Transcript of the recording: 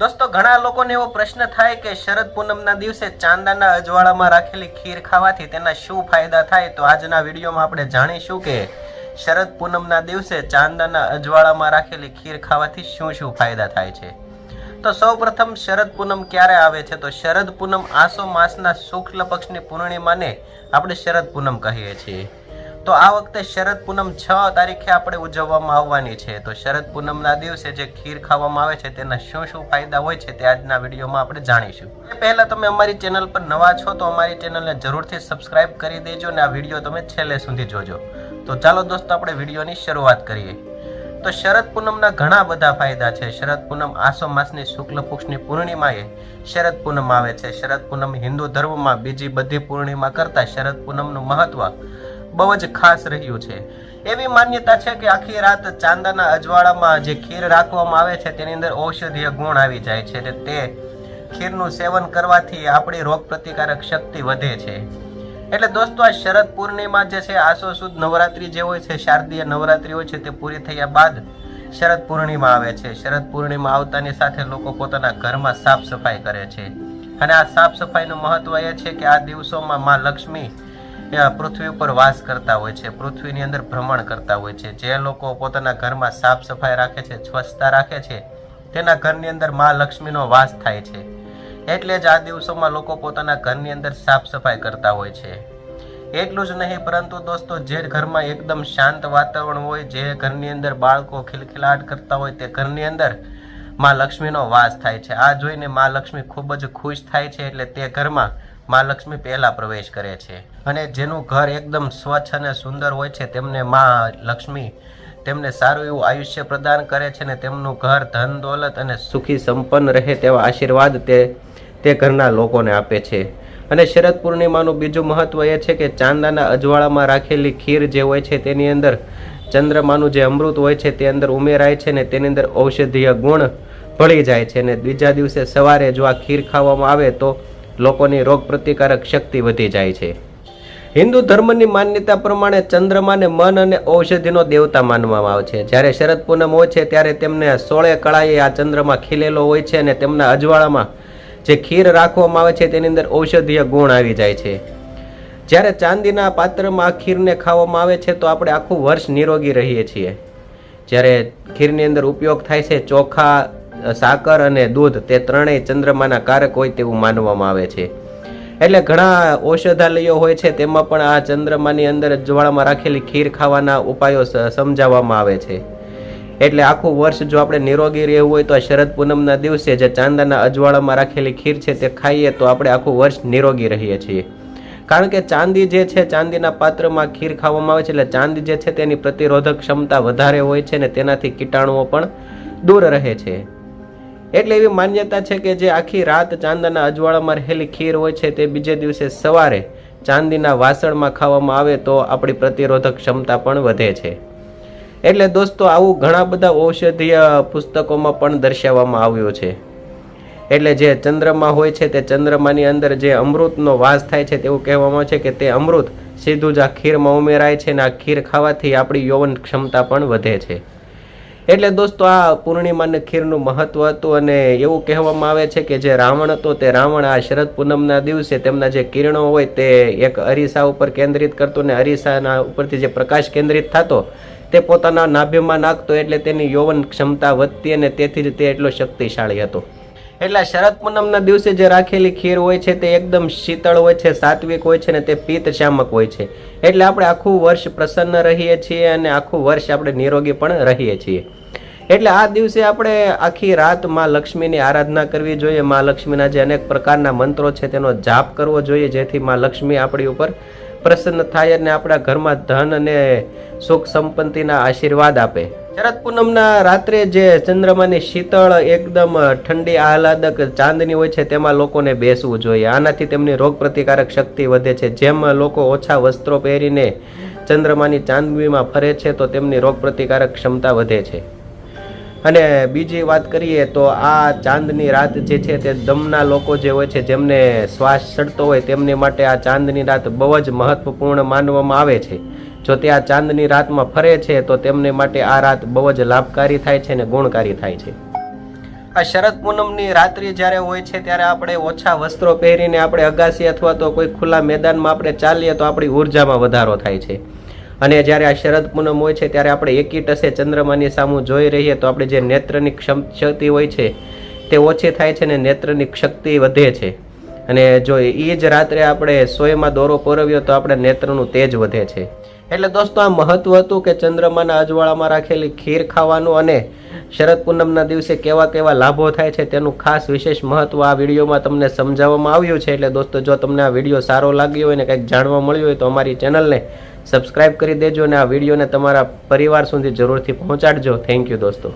દોસ્તો, ઘણા લોકોને એવો પ્રશ્ન થાય કે શરદ પૂનમના દિવસે ચાંદાના અજવાળામાં રાખેલી ખીર ખાવાથી તેના શું ફાયદા થાય? તો આજના વિડીયોમાં આપણે જાણીશું કે શરદ પૂનમના દિવસે ચાંદાના અજવાળામાં રાખેલી ખીર ખાવાથી શું શું ફાયદા થાય છે? તો સૌપ્રથમ શરદ પૂનમ ક્યારે આવે છે? તો શરદ પૂનમ આસો માસના શુક્લ પક્ષની પૂર્ણિમાને આપણે શરદ પૂનમ કહીએ છીએ. તો આ વખતે શરદ પૂનમ છ તારીખે આપણે ઉજવવામાં આવવાની છે. તો શરદ પૂનમના દિવસે જે ખીર ખાવામાં આવે છે તેના શું શું ફાયદા હોય છે તે આજના વિડીયોમાં આપણે જાણીશું. એ પહેલાં તમે અમારી ચેનલ પર નવા છો તો અમારી ચેનલને જરૂરથી સબસ્ક્રાઇબ કરી દેજો અને આ વીડિયો તમે છેલ્લે સુધી જોજો. તો ચાલો દોસ્તો આપણે વિડીયોની શરૂઆત કરીએ. તો શરદ પૂનમના ઘણા બધા ફાયદા છે. શરદ પૂનમ આસો માસની શુક્લ પક્ષની પૂર્ણિમાએ શરદ પૂનમ આવે છે. શરદ પૂનમ હિન્દુ ધર્મમાં બીજી બધી પૂર્ણિમા કરતાં શરદ પૂનમનું મહત્વ બહુ જ ખાસ રહ્યું છે. એવી માન્યતા છે કે આખી રાત ચાંદાના અજવાળામાં જે ખીર રાખવામાં આવે છે, તેની અંદર ઔષધીય ગુણ આવી જાય છે અને તે ખીરનું સેવન કરવાથી આપણી રોગ પ્રતિકારક શક્તિ વધે છે. એટલે દોસ્તો, આ શરદ પૂર્ણિમા જે છે આસો સુદ નવરાત્રી જે હોય છે, શારદીય નવરાત્રી હોય છે, તે પૂરી થયા બાદ શરદ પૂર્ણિમા આવે છે. શરદ પૂર્ણિમા આવતાની સાથે લોકો પોતાના ઘરમાં સાફ સફાઈ કરે છે. અને આ સાફ સફાઈનું મહત્વ એ છે કે આ દિવસોમાં મા લક્ષ્મી પૃથ્વી ઉપર વાસ કરતા હોય છે, પૃથ્વીની અંદર ભ્રમણ કરતા હોય છે. જે લોકો પોતાના ઘરમાં સાફ સફાઈ રાખે છે, સ્વચ્છતા રાખે છે, તેના ઘરની અંદર મા લક્ષ્મીનો વાસ થાય છે. એટલે જ આ દિવસોમાં લોકો પોતાના ઘરની અંદર સાફ સફાઈ કરતા હોય છે. એટલું જ નહીં, પરંતુ દોસ્તો, જે ઘરમાં એકદમ શાંત વાતાવરણ હોય, જે ઘરની અંદર બાળકો ખિલખિલાટ કરતા હોય, તે ઘરની અંદર મા લક્ષ્મીનો વાસ થાય છે. આ જોઈને મા લક્ષ્મી ખૂબ જ ખુશ થાય છે, એટલે તે ઘરમાં માં લક્ષ્મી પહેલા પ્રવેશ કરે છે અને જેનું ઘર એકદમ સ્વચ્છ અને સુંદર હોય છે, તેમને મા લક્ષ્મી તેમને સારું એવું આયુષ્ય પ્રદાન કરે છે ને તેમનું ઘર ધન, દોલત અને સુખી સંપન્ન રહે તેવા આશીર્વાદ તે તે ઘરના લોકોને આપે છે. અને શરદ પૂર્ણિમાનું બીજું મહત્વ એ છે કે ચાંદાના અજવાળામાં રાખેલી ખીર જે હોય છે તેની અંદર ચંદ્રમાનું જે અમૃત હોય છે તે અંદર ઉમેરાય છે ને તેની અંદર ઔષધીય ગુણ ભળી જાય છે અને બીજા દિવસે સવારે જો આ ખીર ખાવામાં આવે તો લોકોની રોગ પ્રતિકારક શક્તિ વધી જાય છે. હિન્દુ ધર્મની માન્યતા પ્રમાણે ચંદ્રમાને મન અને ઔષધિનો દેવતા માનવામાં આવે છે. જ્યારે શરદ પૂનમ હોય છે, ત્યારે તેમને સોળે કળાએ આ ચંદ્રમાં ખીલેલો હોય છે અને તેમના અજવાળામાં જે ખીર રાખવામાં આવે છે, તેની અંદર ઔષધીય ગુણ આવી જાય છે. જ્યારે ચાંદીના પાત્રમાં આ ખીરને ખાવામાં આવે છે, તો આપણે આખું વર્ષ નિરોગી રહીએ છીએ. જ્યારે ખીરની અંદર ઉપયોગ થાય છે, ચોખા સાકર અને દૂધ તે ત્રણેય ચંદ્રમાના કારક હોય તેવું માનવામાં આવે છે. એટલે ઘણા ઔષધાલયો હોય છે, તેમાં પણ આ ચંદ્રમાની અંદર જ્વાળામાં રાખેલી ખીર ખાવાના ઉપાયો સમજાવવામાં આવે છે. એટલે આખું વર્ષ જો આપણે નિરોગી રહેવું હોય તો આ શરદ પૂનમના દિવસે જે ચાંદાના અજવાળામાં રાખેલી ખીર છે તે ખાઈએ તો આપણે આખું વર્ષ નિરોગી રહીએ છીએ. કારણ કે ચાંદી જે છે, ચાંદીના પાત્રમાં ખીર ખાવામાં આવે છે, એટલે ચાંદી જે છે તેની પ્રતિરોધક ક્ષમતા વધારે હોય છે ને તેનાથી કીટાણુઓ પણ દૂર રહે છે. એટલે એવી માન્યતા છે કે જે આખી રાત ચાંદાના અજવાળામાં રહેલી ખીર હોય છે તે બીજે દિવસે સવારે ચાંદીના વાસણમાં ખાવામાં આવે તો આપણી પ્રતિરોધક ક્ષમતા પણ વધે છે. એટલે દોસ્તો, આવું ઘણા બધા ઔષધીય પુસ્તકોમાં પણ દર્શાવવામાં આવ્યું છે. એટલે જે ચંદ્રમા હોય છે તે ચંદ્રમાની અંદર જે અમૃતનો વાસ થાય છે તેવું કહેવામાં છે કે તે અમૃત સીધું જ આ ખીરમાં ઉમેરાય છે અને આ ખીર ખાવાથી આપણી યૌવન ક્ષમતા પણ વધે છે. એટલે દોસ્તો, આ પૂર્ણિમાને ખીરનું મહત્વ હતું અને એવું કહેવામાં આવે છે કે જે રાવણ હતો તે રાવણ આ શરદ પૂનમના દિવસે તેમના જે કિરણો હોય તે એક અરીસા ઉપર કેન્દ્રિત કરતો ને અરીસાના ઉપરથી જે પ્રકાશ કેન્દ્રિત થતો, તે પોતાના નાભ્યમાં નાખતો એટલે તેની યૌવન ક્ષમતા વધતી અને તેથી જ તે એટલો શક્તિશાળી હતો. એટલે શરદ પૂનમના દિવસે જે રાખેલી ખીર હોય છે તે એકદમ શીતળ હોય છે, સાત્વિક હોય છે ને તે પિત્ત શામક હોય છે. એટલે આપણે આખું વર્ષ પ્રસન્ન રહીએ છીએ અને આખું વર્ષ આપણે નિરોગી પણ રહીએ છીએ. એટલે આ દિવસે આપણે આખી રાતમાં લક્ષ્મીની આરાધના કરવી જોઈએ. માં લક્ષ્મીના જે અનેક પ્રકારના મંત્રો છે તેનો જાપ કરવો જોઈએ, જેથી માં લક્ષ્મી આપણી ઉપર પ્રસન્ન થાય અને આપણા ઘરમાં ધન અને સુખ સંપત્તિના આશીર્વાદ આપે. શરદ પૂનમના રાત્રે જે ચંદ્રમાની શીતળ એકદમ ઠંડી, આહલાદક ચાંદની હોય છે, તેમાં લોકોને બેસવું જોઈએ. આનાથી તેમની રોગ પ્રતિકારક શક્તિ વધે છે. જેમ લોકો ઓછા વસ્ત્રો પહેરીને ચંદ્રમાની ચાંદનીમાં ફરે છે, તો તેમની રોગ પ્રતિકારક ક્ષમતા વધે છે. અને બીજી વાત કરીએ તો આ ચાંદની રાત જે છે તે દમના લોકો જે હોય છે, જેમને શ્વાસ ચડતો હોય તેમની માટે આ ચાંદની રાત બહુ જ મહત્વપૂર્ણ માનવામાં આવે છે. જો તે આ ચાંદની રાતમાં ફરે છે, તો તેમને માટે આ રાત બહુ જ લાભકારી થાય છે અને ગુણકારી થાય છે. આ શરદ પૂનમની રાત્રિ જ્યારે હોય છે, ત્યારે આપણે ઓછા વસ્ત્રો પહેરીને આપણે અગાસી અથવા તો કોઈ ખુલ્લા મેદાનમાં આપણે ચાલીએ, તો આપણી ઉર્જામાં વધારો થાય છે. અને જ્યારે આ શરદ પૂનમ હોય છે, ત્યારે આપણે એકી ટસે ચંદ્રમાની સામું જોઈ રહીએ, તો આપણે જે નેત્રની શક્તિ હોય છે, તે ઓછી થાય છે ને નેત્રની શક્તિ વધે છે. અને જો એ જ રાત્રે આપણે સોયમાં દોરો પરોવ્યો, તો આપણે નેત્રનું તેજ વધે છે. એટલે દોસ્તો, આ મહત્વ હતું કે ચંદ્રમાના અજવાળામાં રાખેલી ખીર ખાવાનું અને શરદ પૂનમના દિવસે કેવા કેવા લાભો થાય છે, તેનું ખાસ વિશેષ મહત્વ આ વિડીયોમાં તમને સમજાવવામાં આવ્યું છે. એટલે દોસ્તો, જો તમને આ વીડિયો સારો લાગ્યો હોય ને કંઈક જાણવા મળ્યું હોય, તો અમારી ચેનલને સબસ્ક્રાઇબ કરી દેજો અને આ વિડીયોને તમારા પરિવાર સુધી જરૂરથી પહોંચાડજો. થેન્ક યુ દોસ્તો.